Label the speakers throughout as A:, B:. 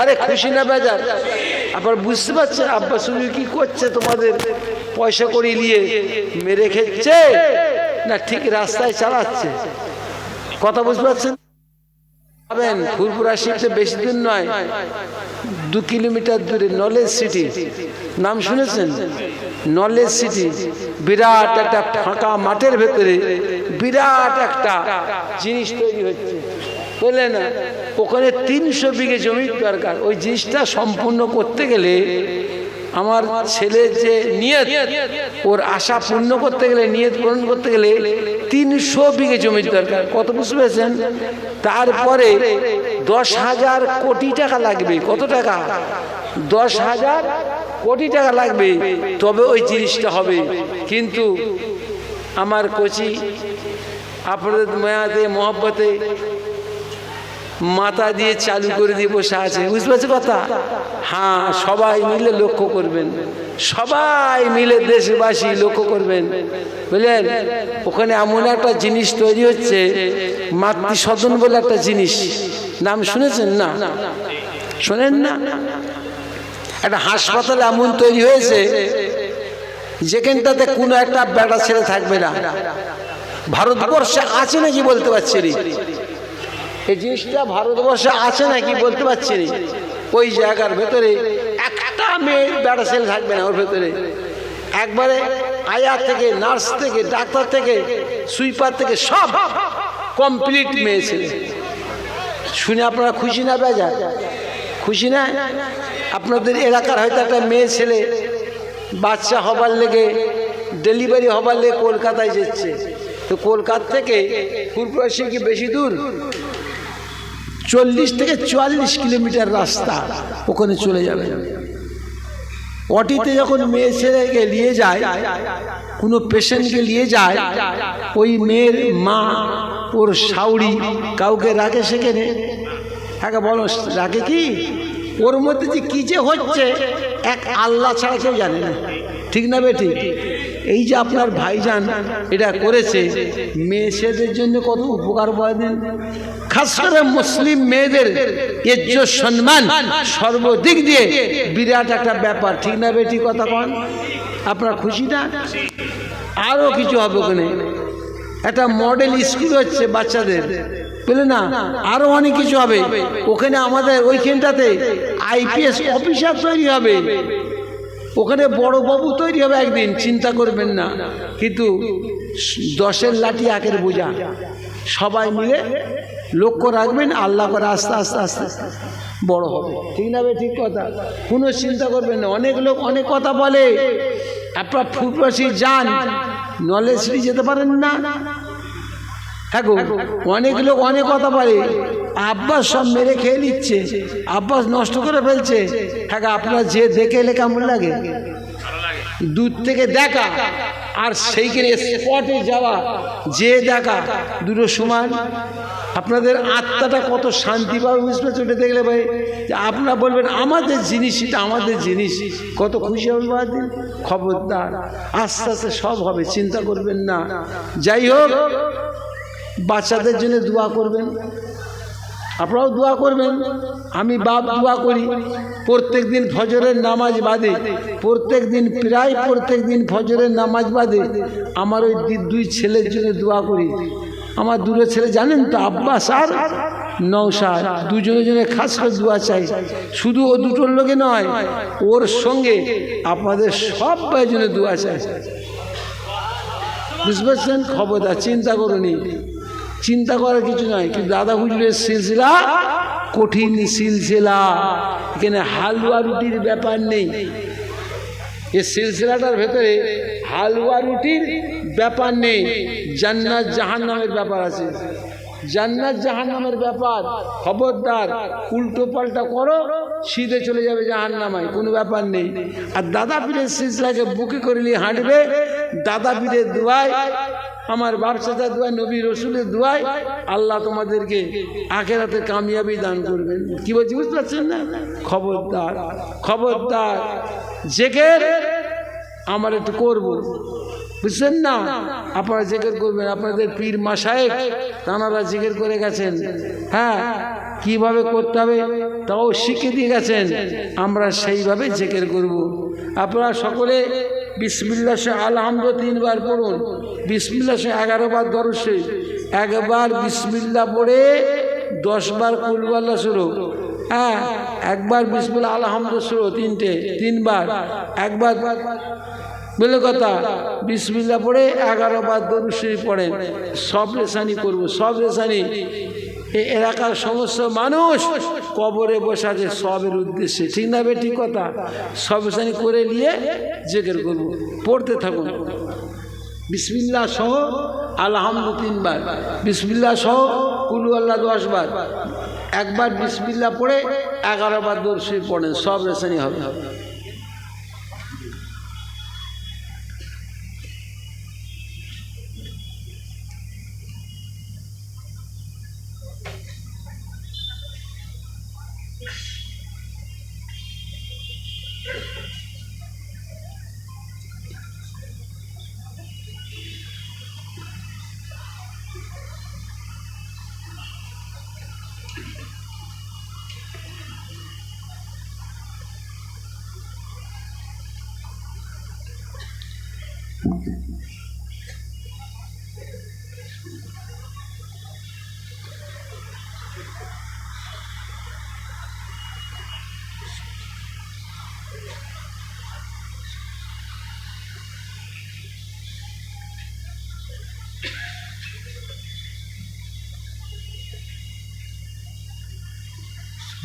A: আরে খুশি না বেজার? আবার বুঝতে পারছেন? আব্বা শুরু কি করছে তোমাদের? পয়সা করে নিয়ে মেরে খেচ্ছে না, ঠিক রাস্তায় চালাচ্ছে। কথা বুঝতে পারছেন? পাবেন ফুরপুরা শিখতে বেশি দূর নয়, দু কিলোমিটার দূরে নলেজ সিটি। নাম শুনেছেন? Knowledge city. বিরাট একটা ফাঁকা মাঠের ভেতরে বিরাট একটা জিনিস তৈরি হচ্ছে। বুঝলেন না? ওখানে তিনশো বিঘে জমির দরকার। ওই জিনিসটা সম্পূর্ণ করতে গেলে আমার ছেলে যে নিয়ত, ওর আশা পূর্ণ করতে গেলে, নিয়ত পূরণ করতে গেলে তিনশো বিঘে জমির দরকার। কত বুঝতে পেরেছেন? তারপরে দশ হাজার কোটি টাকা লাগবে। কত টাকা? দশ হাজার কোটি টাকা লাগবে। তবে ওই জিনিসটা হবে। কিন্তু আমার কোচি, আপনাদের মায়াতে, মহব্বতে মাথা দিয়ে চালু করে দিয়ে বসে আছে। বুঝতে পারছি কথা? হ্যাঁ সবাই মিলে লক্ষ্য করবেন। সবাই মিলে দেশবাসী লক্ষ্য করবেন। বুঝলেন? ওখানে এমন একটা জিনিস তৈরি হচ্ছে মাতৃ সদন বলে একটা জিনিস। নাম শুনেছেন না? শোনেন না? একটা হাসপাতাল এমন তৈরি হয়েছে, যেখানটাতে কোনো একটা বেটা ছেলে থাকবে না। ভারতবর্ষে আছে নাকি বলতে পারছি এই জিনিসটা ভারতবর্ষে আছে নাকি বলতে পারছি না। ওই জায়গার ভেতরে একটা বেড়া ছেলে থাকবে না ওর ভেতরে। একবারে আয়া থেকে, নার্স থেকে, ডাক্তার থেকে, সুইপার থেকে সব কমপ্লিট মেয়ে ছেলে। শুনে আপনারা খুশি না, বেজা? খুশি না? আপনাদের এলাকার হয়তো একটা মেয়ে ছেলে বাচ্চা হবার লেগে, ডেলিভারি হবার লেগে কলকাতায় যাচ্ছে। তো কলকাতা থেকে ফুরপুরাশি কি বেশি দূর? চল্লিশ থেকে চুয়াল্লিশ কিলোমিটার রাস্তা ওখানে চলে যাবে। অটিতে যখন মেয়ে ছেলেকে নিয়ে যায়, কোনো পেশেন্টকে নিয়ে যায়, ওই মেয়ের মা, ওর সাউরি কাউকে রাখে সেখানে। হ্যাঁ বলো, রাখে কি? ওর মধ্যে যে কী যে হচ্ছে, এক আল্লাহ ছাড়া কেউ জানে না। ঠিক না বেটি? এই যে আপনার ভাইজান এটা করেছে, মেয়ে ছেলেদের জন্য কত উপকার দিন। খাস করে মুসলিম মেয়েদের ইজ্জ সম্মান সর্বদিক দিয়ে বিরাট একটা ব্যাপার। ঠিক না বেটি কথা কন? আপনার খুশি না? আরও কিছু হবে ওখানে। একটা মডেল স্কুল হচ্ছে বাচ্চাদের। বুঝলে না? আরও অনেক কিছু হবে। ওখানে আমাদের ওইখানটাতে আইপিএস অফিসার তৈরি হবে। ওখানে বড় বাবু তৈরি হবে একদিন, চিন্তা করবেন না। কিন্তু দশের লাঠি একের বোঝা। সবাই মিলে লক্ষ্য রাখবেন, আল্লাহ করে আস্তে আস্তে আস্তে আস্তে বড় হবে। ঠিক না ঠিক কথা। কোনো চিন্তা করবেন না। অনেক লোক অনেক কথা বলে। আপনার ফুটবাসী যান নলেজ যেতে পারেন না। হ্যাঁ অনেক লোক অনেক কথা বলে। আব্বাস সব মেরে খেয়ে নিচ্ছে। আব্বাস নষ্ট করে ফেলছে। হ্যাঁ আপনার যে দেখে এলে কেমন লাগে? দূর থেকে দেখা। আর সেইখানে স্পটে যাওয়া, যে দেখা দুটো সমান। আপনাদের আত্মাটা কত শান্তি পাবে পারছ ওটা দেখলে ভাই, যে আপনারা বলবেন, আমাদের জিনিস এটা, আমাদের জিনিস। কত খুশি হবে বাদিন খবরদার। আস্তে আস্তে সব হবে, চিন্তা করবেন না। যাই হোক, বাচ্চাদের জন্য দোয়া করবেন। আপনারাও দোয়া করবেন। আমি বাপ দোয়া করি। প্রত্যেক দিন ফজরের নামাজ বাদে। প্রত্যেক দিন প্রায় প্রত্যেক দিন ফজরের নামাজ বাদে। আমার ওই দুই ছেলের জন্য দোয়া করি। আমার দুটো ছেলে জানেন তো, আব্বাস আর নৌসাদ দুজনের জন্য খাস করে দোয়া চাই। শুধু ও দুটোর লোকে নয়, ওর সঙ্গে আপনাদের সব জন্য দোয়া চাই। বুঝতে পারছেন? খবরদার, চিন্তা করুনি চিন্তা করার কিছু নয় কিন্তু দাদা হুজুরের সিলসিলা কঠিন সিলসিলা। এখানে হালুয়া রুটির ব্যাপার নেই। এই সিলসিলাটার ভেতরে হালুয়া রুটির ব্যাপার নেই। জান্নাত জাহান নামের ব্যাপার আছে। জান্নাত জাহান নামের ব্যাপার, খবরদার, উল্টো পাল্টা করো, সিধে চলে যাবে জাহান নামায় কোনো ব্যাপার নেই। আর দাদা পীরের সিলসিলাকে বুকে করে নিয়ে হাঁটবে, দাদা পীরের দোয়ায় আমার বাপসাদার দোয়ায় নবী রসুলের দোয়ায় আল্লাহ তোমাদেরকে আখেরাতে কামিয়াবি দান করবেন। কি বলছি বুঝতে পারছেন না? খবরদার খবরদার। জেকের আমার একটু করব। বুঝছেন না? আপনারা জিজ্ঞেস করবেন। আপনাদের পীর মাসায়েক তানারা জিজ্ঞেস করে গেছেন। হ্যাঁ কীভাবে করতে হবে তাও শিখে দিয়ে গেছেন। আমরা সেইভাবে জেকের করব। আপনারা সকলে বিসমিল্লা সে আলহামদ তিনবার পড়ুন। বিসমিল্লা সে এগারো বার দরসে একবার বিসমিল্লা পড়ে দশবার কুলবাল্লা শুরু। হ্যাঁ একবার বিসমিল্লা আলহামদ শুরু, তিনটে, তিনবার। একবার বলে কথা বিসমিল্লা পড়ে, এগারো বার দরুশ্রী পড়ে। সব রেশানি করব, সব রেশানি এলাকার সমস্ত মানুষ কবরে বসে আছে, সবের উদ্দেশ্যে। ঠিক না বে, ঠিক কথা? সব রেশানি করে নিয়ে জেকের করব। পড়তে থাকুন। বিসমিল্লা সহ আলহামদু তিনবার। বিসমিল্লা সহ কুলু আল্লাহ দশবার। একবার বিসমিল্লা পড়ে, এগারো বার দর্শী পড়েন, সব রেশানি হবে।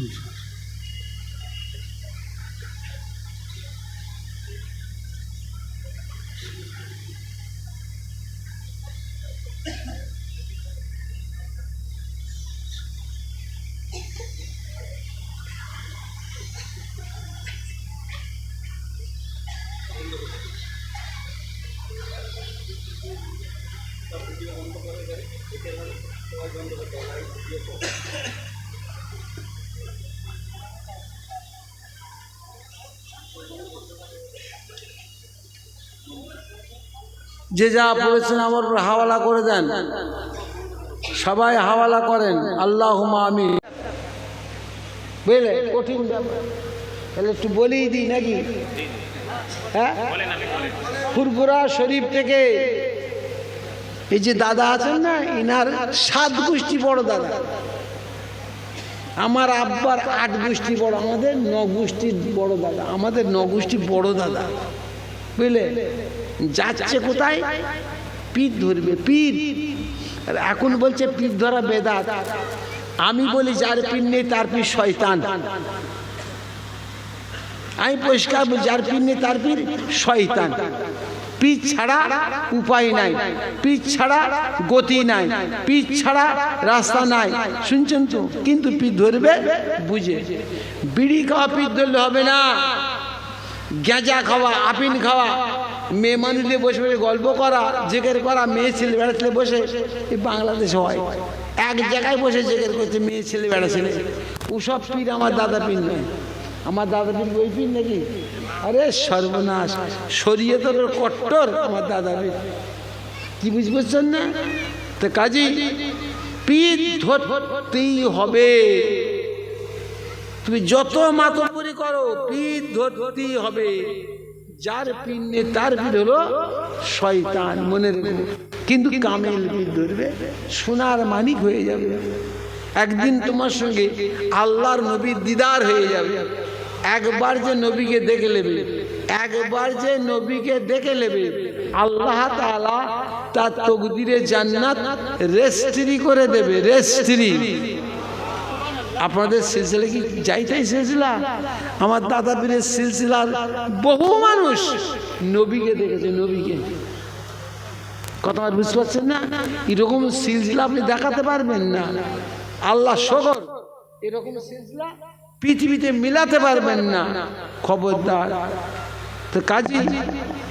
A: সংসার বন্ধ করে যে যা পড়েছেন আমার হাওয়ালা করে দেন। সবাই হাওয়ালা করেন। আল্লাহ আমি বুঝলে? কঠিন তাহলে একটু বলেই দিই নাকি? হ্যাঁ? ফুরফুরা শরীফ থেকে এই যে দাদা আছেন না, ইনার সাত গোষ্ঠী বড় দাদা। আমার আব্বার আট গোষ্ঠী বড়, আমাদের ন গোষ্ঠীর বড় দাদা। আমাদের ন গোষ্ঠী বড় দাদা। বুঝলে? যাচ্ছে কোথায়? পিঠ ধরবে পিঠ আর এখন বলছে পিঠ ধরা বেদাত। আমি বলি যার পিঠ নেই, তার পিঠ শয়তান। আমি পরিষ্কার বলি, যার পিঠ নেই, তার পিঠ শয়তান। পিচ ছাড়া উপায় নাই। পিচ ছাড়া গতি নাই। পিচ ছাড়া রাস্তা নাই। শুনছেন তো? কিন্তু পিঠ ধরবে, বুঝে। বিড়ি খাওয়া পিঠ ধরলে হবে না। গেঁজা খাওয়া, আপিন খাওয়া। মেয়ে মানুষদের বসে বসে গল্প করা জেকের করা, মেয়ে ছেলে বেড়া ছেলে বসে, এই বাংলাদেশে হয়। এক জায়গায় বসে জেকের করছে, মেয়ে ছেলে বেড়া ছেলে। ওসব পীর আমার দাদা পীর নয়। আমার দাদা পীর ওই পীর নাকি? আরে সর্বনাশ। সরিয়ে তোর কট্টর আমার দাদা পীর। কি বুঝ বুঝছেন না? তো কাজী, পীর ধরতেই হবে। তুমি যত মাতব্বরি করো, পীর ধরতেই হবে। যার পীর তার পীর হলো শয়তান মনে কিন্তু কামেল পীর ধরবে, সোনার মানিক হয়ে যাবে। একদিন তোমার সঙ্গে আল্লাহর নবীর দিদার হয়ে যাবে। একবার যে নবীকে দেখে নেবে, একবার যে নবীকে দেখে নেবে, আল্লাহ তার তকদিরে জান্নাত রেস্ট্রি করে দেবে রেস্ট্রি আপনাদের সিলসিলা কি যাইতাই সিলসিলা? আমার দাদা পীরের সিলসিলার বহু মানুষ নবীকে দেখেছে, নবীকে। কথা আর বুঝতে পারছেন না? এরকম সিলসিলা আপনি দেখাতে পারবেন না। আল্লাহ শকর এরকম সিলসিলা পৃথিবীতে মিলাতে পারবেন না। খবরদার। তো কাজী,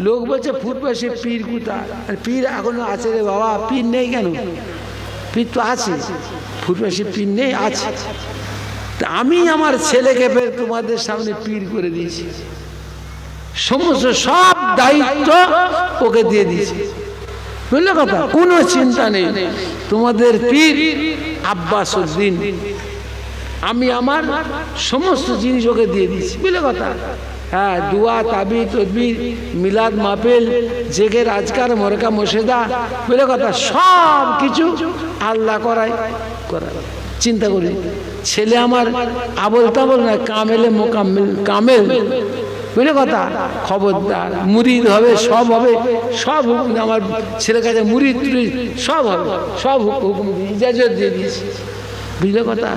A: লোক বলছে ফুটপাশে পীর কুতা পীর এখনও আছে রে বাবা, পীর নেই কেন? পীর তো আছে। ফুটপাশে পীর নেই আছে। তা আমি আমার ছেলেকে ফের তোমাদের সামনে পীর করে দিয়েছি। সমস্ত সব দায়িত্ব ওকে দিয়ে দিয়েছি। বুঝলে কথা? কোনো চিন্তা নেই। তোমাদের পীর আব্বাস উদ্দিন। আমি আমার সমস্ত জিনিস ওকে দিয়ে দিয়েছি। বুঝলে কথা? হ্যাঁ দুয়া তাবি তদবির, মিলাদ মাপেল জেগের রাজকার মরকা মশেদা বলে কথা, সব কিছু আল্লাহ করায় চিন্তা করি, ছেলে আমার আবল তাবল না কামেলে মোকামেল কামেল। বুঝলে কথা, খবরদার, মুরিদ হবে, সব হবে, সব আমার ছেলের কাছে মুরিদ টুরিদ সব হবে, সব হুক- হুকুম ইজাজত দিয়ে দিয়েছি। বুঝলে কথা,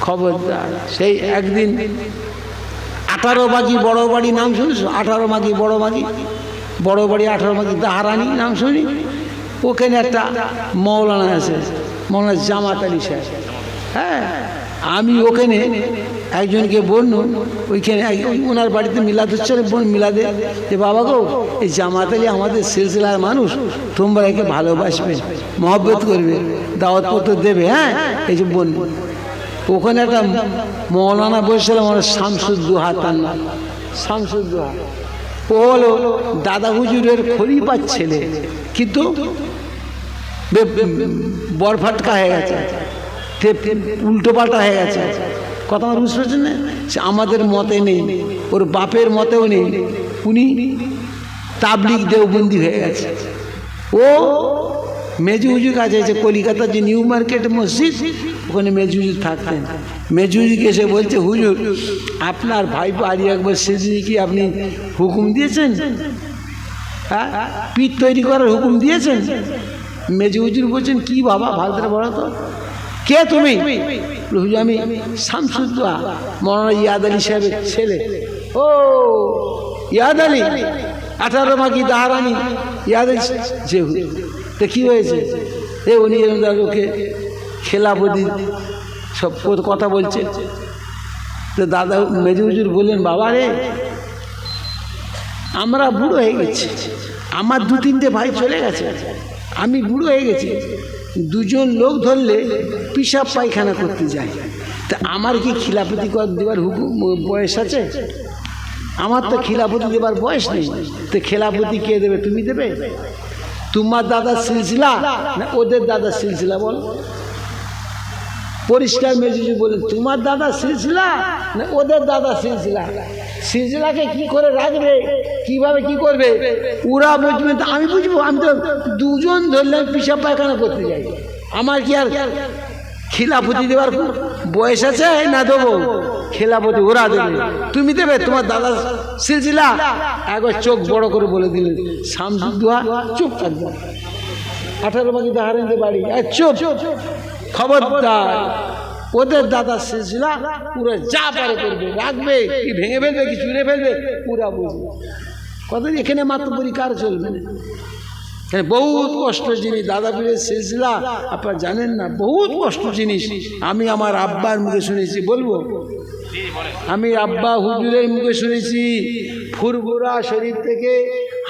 A: খবরদার, সেই একদিন আঠারো বাগি বড় বাড়ি নাম শুনেছো? আঠারো মাগি বড় মাগি বড় বাড়ি আঠারো মাগি দাহারানি নাম শুনি? ওখানে একটা মৌলানা আছে, মৌলানা জামাত আলী সাহেব। হ্যাঁ আমি ওখানে একজনকে বলল, ওইখানে ওই ওনার বাড়িতে মিলাদ হচ্ছে বোন মিলাদে? যে বাবা গো, এই জামাত আলী আমাদের সিলসিলার মানুষ, তোমরা একে ভালোবাসবে, মহব্বত করবে, দাওয়াতপত্র দেবে হ্যাঁ? এই যে বোন ওখানে একটা মৌলানা বসেছিলাম আমার শামসুদ্দোহা তার নাম। শামসুদ্দোহা ও হলো দাদা হুজুরের খরিপার ছেলে, কিন্তু বরফাটকা হয়ে গেছে। উল্টো পাল্টা হয়ে গেছে। কথা আমার বুঝতে পারছেন না? সে আমাদের মতে নেই, ওর বাপের মতেও নেই। উনি তাবলিক দেওবন্দি হয়ে গেছে। ও মেজু হুজুর কাছে এসে কলিকাতার যে নিউ মার্কেট মসজিদ ওখানে মেজু হুজুর থাকতেন। মেজু হুজুরকে এসে বলছে, হুজুর, আপনার ভাইপো আরি একবার সেদিন কি আপনি হুকুম দিয়েছেন? হ্যাঁ? পিঠ তৈরি করার হুকুম দিয়েছেন? মেজু হুজুর বলছেন, কি বাবা ভালো বলো তো? কে তুমি? হুজুর, আমি শামসুদ্দোয়া, মৌলানা ইয়াদ আলী সাহেবের ছেলে। ও, ইয়াদ আলী? আঠারো মাকি দাহারানি, ইয়াদ যে। তো কী হয়েছে? এ, উনি এরকম ওকে খেলাপতি সব কথা বলছে। তো দাদা মেজু হুজুর বললেন, বাবা রে, আমরা বুড়ো হয়ে গেছি। আমার দু তিনটে ভাই চলে গেছে। আমি বুড়ো হয়ে গেছি। দুজন লোক ধরলে পিসাব পায়খানা করতে যায়। তা আমার কি কর দেবার হুকুম বয়স আছে? আমার তো খিলাপতি দেবার বয়স নেই। তো খেলাপতি কে দেবে, তুমি দেবে? তোমার দাদা সিলসিলা ওদের দাদা সিলসিলা বল? পরিষ্কার মেজুজি বলেন তোমার দাদা সিলসিলা? না, ওদের দাদা সিলসিলা। সিলসিলাকে কি করে রাখবে? কীভাবে কি করবে? ওরা বুঝবে আমি বুঝব, আমি তো দুজন ধরলাম পিসাব পায়খানা করতে যাই। আমার কি আর খিলাপতি দেওয়ার বয়স আছে? না দেবো। খেলাপতি ওরা দেবে। তুমি দেবে? তোমার দাদা সিলসিলা? একবার চোখ বড় করে বলে দিলেন, শামসুদ্দোহা, চুপ থাকবে। আঠারো বাকি দাহারেন্দ্র বাড়ি। চুপ। খবরদার। ওদের দাদা সিলসিলা পুরো যা পারে করবে। রাখবে, কি ভেঙে ফেলবে, কি চুড়ে ফেলবে, পুরা বুঝবে। কত এখানে মাত্র কার চলবে? না এখানে বহুত কষ্ট জিনিস। দাদা পীরের সিলসিলা, আপনারা জানেন না, বহুত কষ্ট জিনিস। আমি আমার আব্বার মুখে শুনেছি, বলব? আমি আব্বা হুজুরের মুখে শুনেছি, ফুরফুরা শরীর থেকে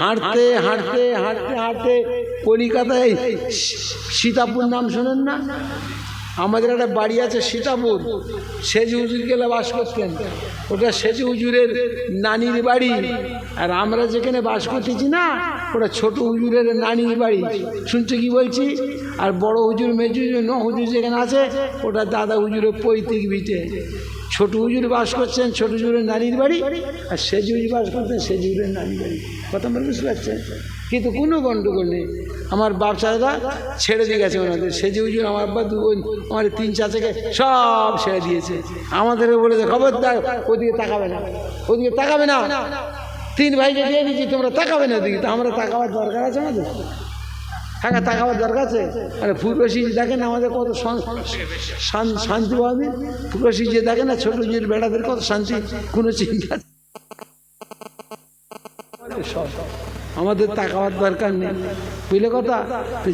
A: হাঁটতে হাঁটতে হাঁটতে হাঁটতে কলিকাতায় সীতাপুর নাম শোনেন না? আমাদের একটা বাড়ি আছে সীতাপুর। সেজু হুজুর গেলে বাস করতেন। ওটা সেজু হুজুরের নানির বাড়ি। আর আমরা যেখানে বাস করতেছি না, ওটা ছোট হুজুরের নানির বাড়ি। শুনছো কি বলছি? আর বড় হুজুর, মেজু ন হুজুর যেখানে আছে, ওটা দাদা হুজুরের পৈতৃক ভিটে। ছোট হুজুর বাস করছেন, ছোট হুজুরের নানির বাড়ি, আর সেজ হুজুর বাস করছেন সেজ হুজুরের নানির বাড়ি। কথা বলে বুঝতে পারছেন কিন্তু কোনো গণ্ডগোল নেই। আমার বাপ চাচারা ছেড়ে দিয়ে গেছে ওনাদের। সেজ হুজুর আমার আব্বা দু আমার তিন চাচাকে সব ছেড়ে দিয়েছে। আমাদের বলেছে, খবরদার, ওদিকে তাকাবে না। ওদিকে তাকাবে না। তিন ভাইকে দিয়ে দিচ্ছি তোমরা তাকাবে না ওদিকে। তো আমরা তাকাবার দরকার আছে আমাদের? হ্যাঁ তাকাবার দরকার আছে? আরে ফুটবসি দেখেন আমাদের কত শান- শান- শান্তি পাবে? ফুটবসি যে দেখে না ছোট যে বেড়াদের কত শান্তি, কোনো চিন্তা আমাদের তাকাবার দরকার নেই। বুঝলে কথা?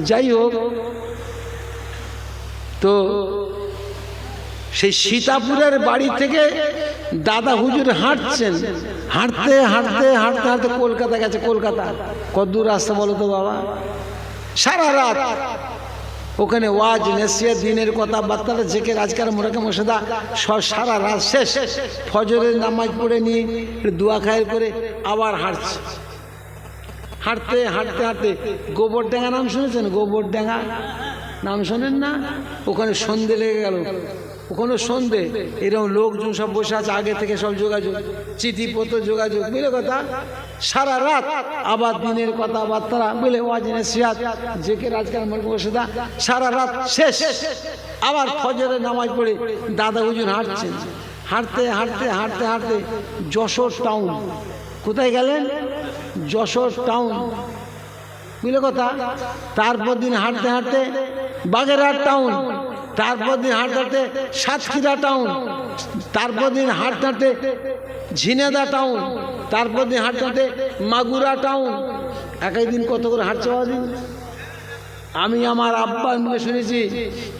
A: যাই হোক, তো সেই সীতাপুরের বাড়ি থেকে দাদা হুজুর হাঁটছেন। হাঁটতে হাঁটতে হাঁটতে হাঁটতে কলকাতা গেছে, কলকাতা। কত দূর রাস্তা বলো তো বাবা? সারা রাত। ওখানে ওয়াজ, নেসিয়া, দিনের কথা, বার্তাটা জেকে রাজকার মোরাকে মশাদা সারা রাত শেষ। ফজরের নামাজ পড়ে নিয়ে দোয়া খায়ের করে আবার হাঁটছে। হাঁটতে হাঁটতে হাঁটতে। গোবর ডেঙ্গা নাম শুনেছেন? গোবর ডেঙ্গা নাম শোনেন না? ওখানে সন্ধে লেগে গেল। ওখানে সন্ধে, এরকম লোকজন সব বসে আছে, আগে থেকে সব যোগাযোগ, চিঠিপত্র যোগাযোগ, বুঝলে কথা? সারা রাত আবার দিনের কথাবার্তা, বুঝলে, ওয়াজিনে সিয়াদ যে কে রাজকার দা সারা রাত শেষ। আবার ফজরে নামাজ পড়ে দাদা হুজুর হাঁটছেন। হাঁটতে হাঁটতে হাঁটতে হাঁটতে যশোর টাউন। কোথায় গেলেন? যশোর টাউন। বুঝলে কথা? তারপর দিন হাঁটতে হাঁটতে বাগেরহাট টাউন। তারপর দিন হাঁটতে সাতক্ষীরা টাউন তারপর দিন হাঁটতে ঝিনেদা টাউন তারপর দিন হাঁটতে মাগুরা টাউন একই দিন কত করে হাঁটছে দিন আমি আমার আব্বার মুখে শুনেছি,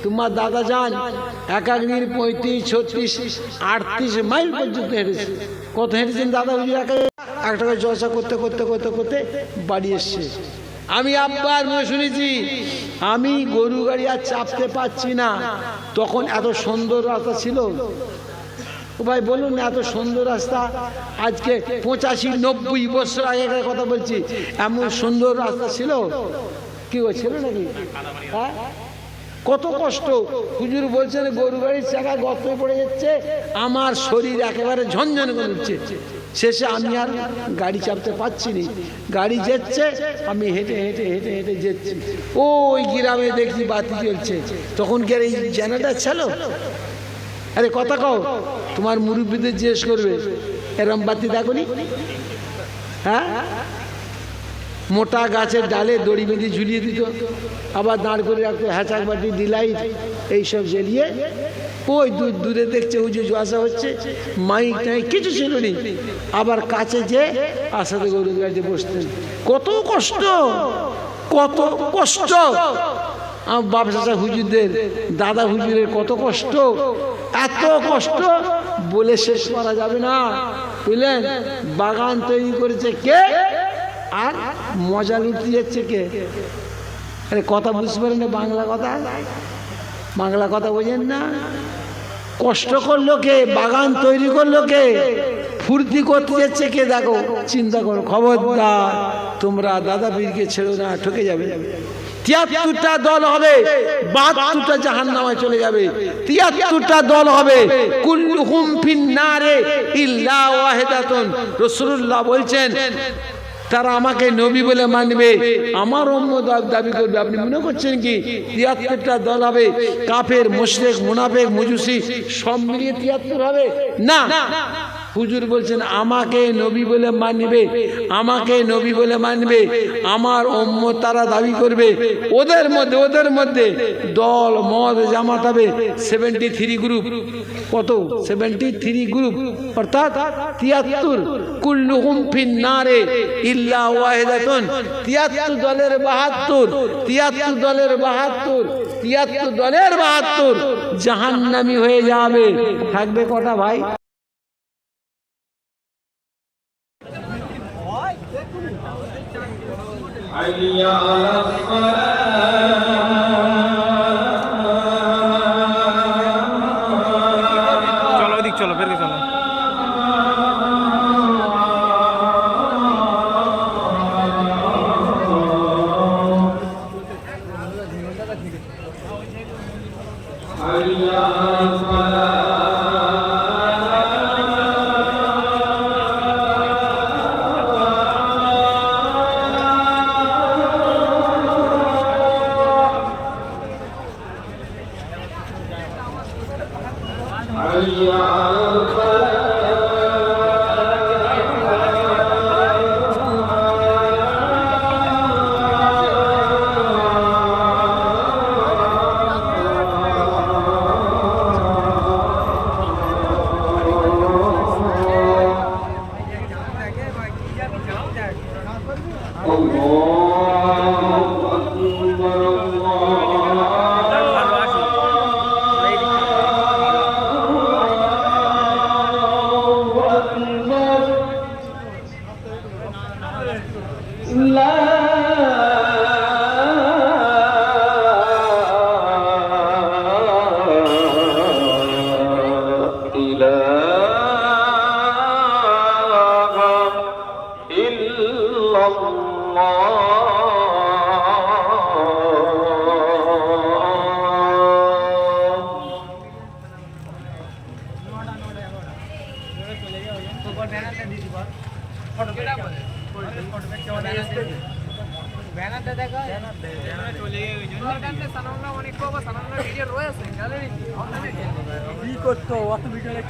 A: তোমার দাদা যান এক এক দিন পঁয়ত্রিশ, ছত্রিশ, আটত্রিশ মাইল পর্যন্ত হেঁটেছে। কত হেঁটেছেন দাদা? বুঝি এক একটা জলসা করতে করতে করতে করতে বাড়ি এসছে। আমি আব্বার মুখে শুনেছি আমি গরু গাড়ি আর চাপতে পারছি না। তখন এত সুন্দর রাস্তা ছিল। ভাই বলুন না, এত সুন্দর রাস্তা। আজকে পঁচাশি নব্বই বছর আগে কথা বলছি। এমন সুন্দর রাস্তা ছিল? কি হয়েছিল নাকি? হ্যাঁ? কত কষ্ট। হুজুর বলছেন গরু গাড়ির চাকা গর্ত পড়ে যাচ্ছে, আমার শরীর একেবারে ঝনঝন করে উঠছে। শেষে আমি আর গাড়ি চাপতে পারছি নি। গাড়ি যাচ্ছে, আমি হেঁটে হেঁটে হেঁটে হেঁটে যাচ্ছি। ওই গ্রামে দেখছি বাতি জ্বলছে। তখন কি আর এই জেনারেটার ছিল? আরে কথা কও, তোমার মুরব্বীদের জিজ্ঞেস করবে, এরম বাতি দেখনি হ্যাঁ? মোটা গাছের ডালে দড়ি বেঁধে ঝুলিয়ে দিত। আবার দাঁড় করে রাখতো, হ্যাচাক বাটি, ডিলাইট, এইসব জ্বালিয়ে। ওই দূর দূরে দেখছে উঁচু আসা হচ্ছে। মাইক টাইক কিছু ছিল নি। আবার কাছে যে আসাতে গরু গাড়িতে বসতেন। কত কষ্ট কত কষ্ট। আমার বাপ চাচা হুজুরদের, দাদা হুজুরের কত কষ্ট, এত কষ্ট। বলে শেষ করা যাবে না। বুঝলেন? বাগান তৈরি করেছে কে? আর মজা লুটতে যাচ্ছে কে আরে কথা বুঝতে পারেন না বাংলা কথা? বাংলা কথা বোঝেন না। কষ্ট করল কে? বাগান তৈরি করল কে? ফুর্তি করতে যাচ্ছে কে দেখো, চিন্তা করো, খবরদার, তোমরা দাদা পীরকে ছেড়ো না, ঠকে যাবে। তিয়াত্তরটা দল হবে, বাহাত্তরটা জাহান নামায় চলে যাবে। তিয়াত্তরটা দল হবে, কুল্লুহুম ফিন্নারে ইল্লা ওয়াহিদাতুন। রাসূলুল্লাহ বলছেন তারা আমাকে নবী বলে মানবে। আমার অন্য দাবি করবে। আপনি মনে করছেন কি? তিয়াত্তরটা দল হবে, কাফের, মুশরেক, মুনাফেক মুজুসি সব মিলিয়ে তিয়াত্তর হবে? না। হুজুর বলছেন, আমাকে নবী বলে মানবে, আমাকে নবী বলে মানবে, আমার অম্ম তারা দাবি করবে, ওদের মধ্যে ওদের মধ্যে দল, মদ জামাত হবে সেভেন্টি থ্রি গ্রুপ কত? সেভেন্টি থ্রি গ্রুপ অর্থাৎ তিয়াত্তর। কুল্লুহুম ফিন নারে ইল্লা ওয়াহিদাতুন। তিয়াত্তর দলের বাহাত্তর, তিয়াত্তর দলের বাহাত্তর, তিয়াত্তর দলের বাহাত্তর। জাহান্নামি হয়ে যাবে। থাকবে কটা ভাই?
B: حي على الصلاة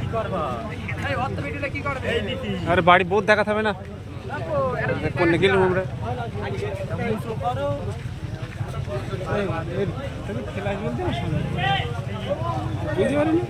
C: করবা
D: আরে বাড়ি বহুত দেখাতে হবে না? কোন গেলাম আমরা বুঝতে পারিনি